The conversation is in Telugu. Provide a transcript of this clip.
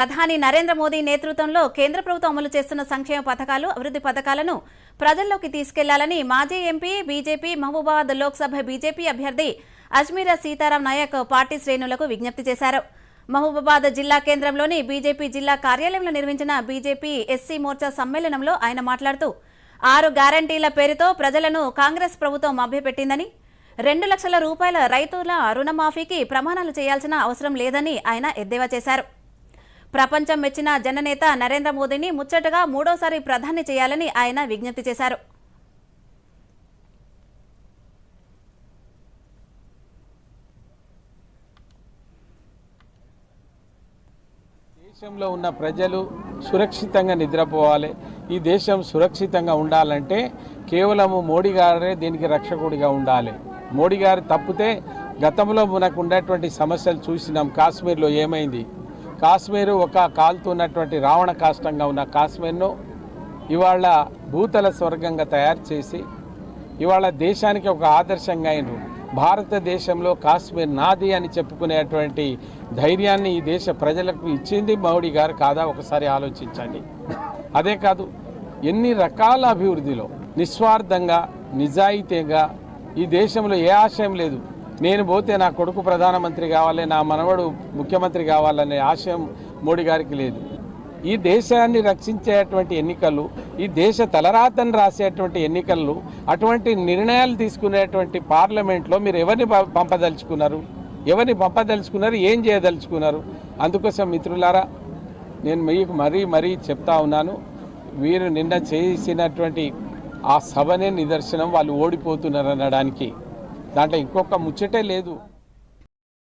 ప్రధాని నరేంద్ర మోదీ నేతృత్వంలో కేంద్ర ప్రభుత్వం అమలు చేస్తున్న సంక్షేమ పథకాలు అభివృద్ధి పథకాలను ప్రజల్లోకి తీసుకెళ్ళాలని మాజీ MP BJP Mahabubabad Lok Sabha BJP అభ్యర్థి అజ్మీరా సీతారాం నాయక్ పార్టీ శ్రేణులకు విజ్ఞప్తి చేశారు. మహబూబాబాద్ జిల్లా కేంద్రంలోని బీజేపీ జిల్లా కార్యాలయంలో నిర్మించిన బీజేపీ ఎస్సీ మోర్చా సమ్మేళనంలో ఆయన మాట్లాడుతూ ఆరు గ్యారంటీల పేరుతో ప్రజలను కాంగ్రెస్ ప్రభుత్వం మభ్యపెట్టిందని రెండు లక్షల రూపాయల రైతుల రుణమాఫీకి ప్రమాణాలు చేయాల్సిన అవసరం లేదని ఆయన ఎద్దేవా చేశారు. ప్రపంచం మెచ్చిన జననేత నరేంద్ర మోదీని ముచ్చటగా మూడోసారి ప్రధాని చేయాలని ఆయన విజ్ఞప్తి చేశారు. దేశంలో ఉన్న ప్రజలు సురక్షితంగా నిద్రపోవాలి. ఈ దేశం సురక్షితంగా ఉండాలంటే కేవలము మోడీ గారే దీనికి రక్షకుడిగా ఉండాలి. మోడీ గారు తప్పితే గతంలో మనకు ఉన్నటువంటి సమస్యలు చూసినాం. కాశ్మీర్లో ఏమైంది? కాశ్మీరు ఒక కాలుతున్నటువంటి రావణ కాష్టంగా ఉన్న కాశ్మీర్ను ఇవాళ భూతల స్వర్గంగా తయారు చేసి ఇవాళ దేశానికి ఒక ఆదర్శంగా అయినరు. భారతదేశంలో కాశ్మీర్ నాది అని చెప్పుకునేటువంటి ధైర్యాన్ని ఈ దేశ ప్రజలకు ఇచ్చింది మోడీ గారు కాదా? ఒకసారి ఆలోచించండి. అదే కాదు ఎన్ని రకాల అభివృద్ధిలో నిస్వార్థంగా నిజాయితీగా ఈ దేశంలో ఏ ఆశయం లేదు. నేను పోతే నా కొడుకు ప్రధానమంత్రి కావాలి నా మనవడు ముఖ్యమంత్రి కావాలనే ఆశయం మోడీ గారికి లేదు. ఈ దేశాన్ని రక్షించేటువంటి ఎన్నికలు ఈ దేశ తలరాతను రాసేటువంటి ఎన్నికలు అటువంటి నిర్ణయాలు తీసుకునేటువంటి పార్లమెంట్లో మీరు ఎవరిని పంపదలుచుకున్నారు? ఎవరిని పంపదలుచుకున్నారు? ఏం చేయదలుచుకున్నారు? అందుకోసం మిత్రులారా నేను మీకు మరీ మరీ చెప్తా ఉన్నాను. మీరు నిన్న చేసినటువంటి ఆ సభనే నిదర్శనం వాళ్ళు ఓడిపోతున్నారు అనడానికి. దాంట్లో ఇంకొక ముచ్చటే లేదు.